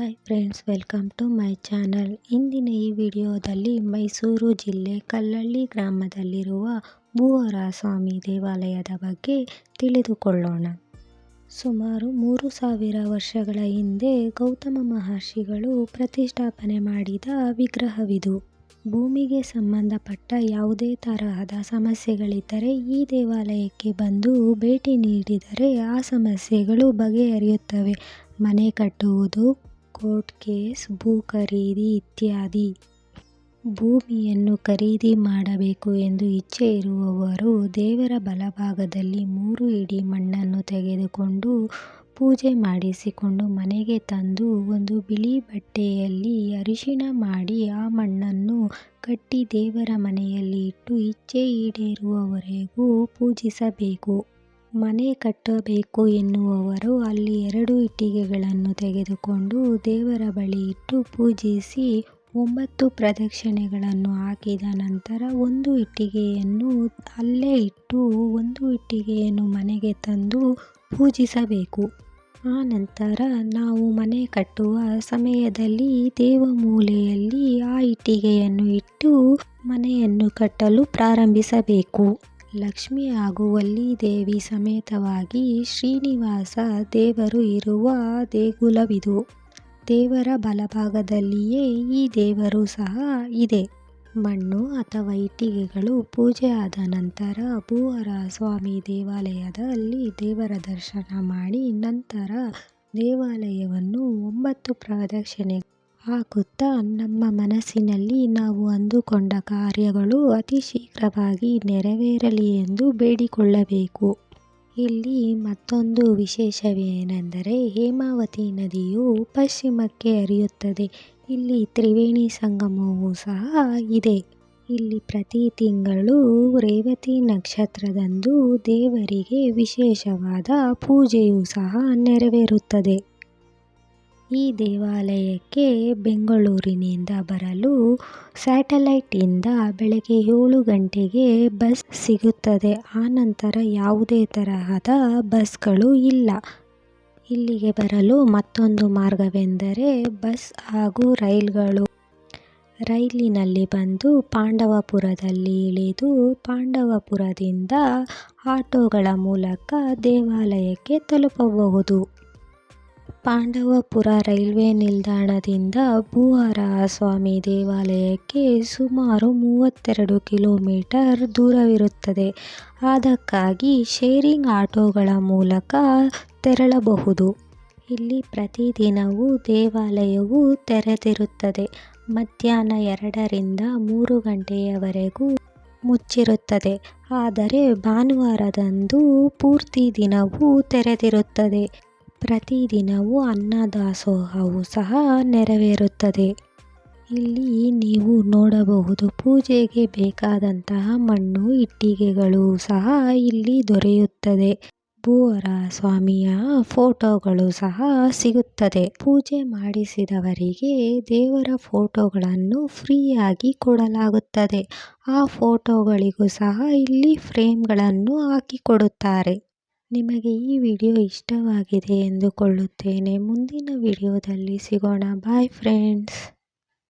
Hi friends welcome to my channel ಇಂದಿನ ಈ ವಿಡಿಯೋದಲ್ಲಿ ಮೈಸೂರು ಜಿಲ್ಲೆ ಕಲ್ಲಳ್ಳಿ ಗ್ರಾಮದಲ್ಲಿರುವ ಭೂವರ ಸ್ವಾಮಿ ದೇವಾಲಯದ ಬಗ್ಗೆ ತಿಳಿದುಕೊಳ್ಳೋಣ. ಸುಮಾರು ಮೂರು ಸಾವಿರ ವರ್ಷಗಳ ಹಿಂದೆ ಗೌತಮ ಮಹರ್ಷಿಗಳು ಪ್ರತಿಷ್ಠಾಪನೆ ಮಾಡಿದ ವಿಗ್ರಹವಿದು. ಭೂಮಿಗೆ ಸಂಬಂಧಪಟ್ಟ ಯಾವುದೇ ತರಹದ ಸಮಸ್ಯೆಗಳಿದ್ದರೆ ಈ ದೇವಾಲಯಕ್ಕೆ ಬಂದು ಭೇಟಿ ನೀಡಿದರೆ ಆ ಸಮಸ್ಯೆಗಳು ಬಗೆಹರಿಯುತ್ತವೆ. ಮನೆ ಕಟ್ಟುವುದು ಕೋರ್ಟ್ ಕೇಸ್, ಭೂ ಖರೀದಿ ಇತ್ಯಾದಿ. ಭೂಮಿಯನ್ನು ಖರೀದಿ ಮಾಡಬೇಕು ಎಂದು ಇಚ್ಛೆ ಇರುವವರು ದೇವರ ಬಲಭಾಗದಲ್ಲಿ ಮೂರು ಇಡಿ ಮಣ್ಣನ್ನು ತೆಗೆದುಕೊಂಡು ಪೂಜೆ ಮಾಡಿಸಿಕೊಂಡು ಮನೆಗೆ ತಂದು ಒಂದು ಬಿಳಿ ಬಟ್ಟೆಯಲ್ಲಿ ಅರಿಶಿನ ಮಾಡಿ ಆ ಮಣ್ಣನ್ನು ಕಟ್ಟಿ ದೇವರ ಮನೆಯಲ್ಲಿ ಇಟ್ಟು ಇಚ್ಛೆ ಈಡೇರುವವರೆಗೂ ಪೂಜಿಸಬೇಕು. ಮನೆ ಕಟ್ಟಬೇಕು ಎನ್ನುವವರು ಅಲ್ಲಿ ಎರಡು ಇಟ್ಟಿಗೆಗಳನ್ನು ತೆಗೆದುಕೊಂಡು ದೇವರ ಬಳಿ ಇಟ್ಟು ಪೂಜಿಸಿ ಒಂಬತ್ತು ಪ್ರದಕ್ಷಿಣೆಗಳನ್ನು ಹಾಕಿದ ನಂತರ ಒಂದು ಇಟ್ಟಿಗೆಯನ್ನು ಅಲ್ಲೇ ಇಟ್ಟು ಒಂದು ಇಟ್ಟಿಗೆಯನ್ನು ಮನೆಗೆ ತಂದು ಪೂಜಿಸಬೇಕು. ಆ ನಂತರ ನಾವು ಮನೆ ಕಟ್ಟುವ ಸಮಯದಲ್ಲಿ ದೇವ ಮೂಲೆಯಲ್ಲಿ ಆ ಇಟ್ಟಿಗೆಯನ್ನು ಇಟ್ಟು ಮನೆಯನ್ನು ಕಟ್ಟಲು ಪ್ರಾರಂಭಿಸಬೇಕು. ಲಕ್ಷ್ಮಿ ಹಾಗೂ ವಲ್ಲಿ ದೇವಿ ಸಮೇತವಾಗಿ ಶ್ರೀನಿವಾಸ ದೇವರು ಇರುವ ದೇಗುಲವಿದು. ದೇವರ ಬಲಭಾಗದಲ್ಲಿಯೇ ಈ ದೇವರು ಸಹ ಇದೆ. ಮಣ್ಣು ಅಥವಾ ಇಟ್ಟಿಗೆಗಳು ಪೂಜೆ ಆದ ನಂತರ ಭೂವರ ಸ್ವಾಮಿ ದೇವಾಲಯದಲ್ಲಿ ದೇವರ ದರ್ಶನ ಮಾಡಿ ನಂತರ ದೇವಾಲಯವನ್ನು ಒಂಬತ್ತು ಪ್ರದಕ್ಷಿಣೆ ಹಾಕುತ್ತಾ ನಮ್ಮ ಮನಸ್ಸಿನಲ್ಲಿ ನಾವು ಅಂದುಕೊಂಡ ಕಾರ್ಯಗಳು ಅತಿ ಶೀಘ್ರವಾಗಿ ನೆರವೇರಲಿ ಎಂದು ಬೇಡಿಕೊಳ್ಳಬೇಕು. ಇಲ್ಲಿ ಮತ್ತೊಂದು ವಿಶೇಷವೇನೆಂದರೆ ಹೇಮಾವತಿ ನದಿಯು ಪಶ್ಚಿಮಕ್ಕೆ ಹರಿಯುತ್ತದೆ. ಇಲ್ಲಿ ತ್ರಿವೇಣಿ ಸಂಗಮವೂ ಸಹ ಇದೆ. ಇಲ್ಲಿ ಪ್ರತಿ ತಿಂಗಳು ರೇವತಿ ನಕ್ಷತ್ರದಂದು ದೇವರಿಗೆ ವಿಶೇಷವಾದ ಪೂಜೆಯೂ ಸಹ ನೆರವೇರುತ್ತದೆ. ಈ ದೇವಾಲಯಕ್ಕೆ ಬೆಂಗಳೂರಿನಿಂದ ಬರಲು ಸ್ಯಾಟಲೈಟಿಂದ ಬೆಳಗ್ಗೆ ಏಳು ಗಂಟೆಗೆ ಬಸ್ ಸಿಗುತ್ತದೆ. ಆನಂತರ ಯಾವುದೇ ತರಹದ ಬಸ್ಗಳು ಇಲ್ಲ. ಇಲ್ಲಿಗೆ ಬರಲು ಮತ್ತೊಂದು ಮಾರ್ಗವೆಂದರೆ ಬಸ್ ಹಾಗೂ ರೈಲ್ಗಳು. ರೈಲಿನಲ್ಲಿ ಬಂದು ಪಾಂಡವಪುರದಲ್ಲಿ ಇಳಿದು ಪಾಂಡವಪುರದಿಂದ ಆಟೋಗಳ ಮೂಲಕ ದೇವಾಲಯಕ್ಕೆ ತಲುಪಬಹುದು. ಪಾಂಡವಪುರ ರೈಲ್ವೆ ನಿಲ್ದಾಣದಿಂದ ಭೂಹರ ಸ್ವಾಮಿ ದೇವಾಲಯಕ್ಕೆ ಸುಮಾರು ಮೂವತ್ತೆರಡು ಕಿಲೋಮೀಟರ್ ದೂರವಿರುತ್ತದೆ. ಅದಕ್ಕಾಗಿ ಶೇರಿಂಗ್ ಆಟೋಗಳ ಮೂಲಕ ತೆರಳಬಹುದು. ಇಲ್ಲಿ ಪ್ರತಿದಿನವೂ ದೇವಾಲಯವು ತೆರೆದಿರುತ್ತದೆ. ಮಧ್ಯಾಹ್ನ ಎರಡರಿಂದ ಮೂರು ಗಂಟೆಯವರೆಗೂ ಮುಚ್ಚಿರುತ್ತದೆ. ಆದರೆ ಭಾನುವಾರದಂದು ಪೂರ್ತಿ ದಿನವೂ ತೆರೆದಿರುತ್ತದೆ. ಪ್ರತಿದಿನವೂ ಅನ್ನದಾಸೋಹವು ಸಹ ನೆರವೇರುತ್ತದೆ. ಇಲ್ಲಿ ನೀವು ನೋಡಬಹುದು ಪೂಜೆಗೆ ಬೇಕಾದಂತಹ ಮಣ್ಣು, ಇಟ್ಟಿಗೆಗಳು ಸಹ ಇಲ್ಲಿ ದೊರೆಯುತ್ತದೆ. ಭೂವರ ಸ್ವಾಮಿಯ ಫೋಟೋಗಳು ಸಹ ಸಿಗುತ್ತದೆ. ಪೂಜೆ ಮಾಡಿಸಿದವರಿಗೆ ದೇವರ ಫೋಟೋಗಳನ್ನು ಫ್ರೀಯಾಗಿ ಕೊಡಲಾಗುತ್ತದೆ. ಆ ಫೋಟೋಗಳಿಗೂ ಸಹ ಇಲ್ಲಿ ಫ್ರೇಮ್ಗಳನ್ನು ಹಾಕಿಕೊಡುತ್ತಾರೆ ನಿಮಗೆ ಈ ವಿಡಿಯೋ ಇಷ್ಟವಾಗಿದೆ ಎಂದುಕೊಳ್ಳುತ್ತೇನೆ. ಮುಂದಿನ ವಿಡಿಯೋದಲ್ಲಿ ಸಿಗೋಣ. Bye friends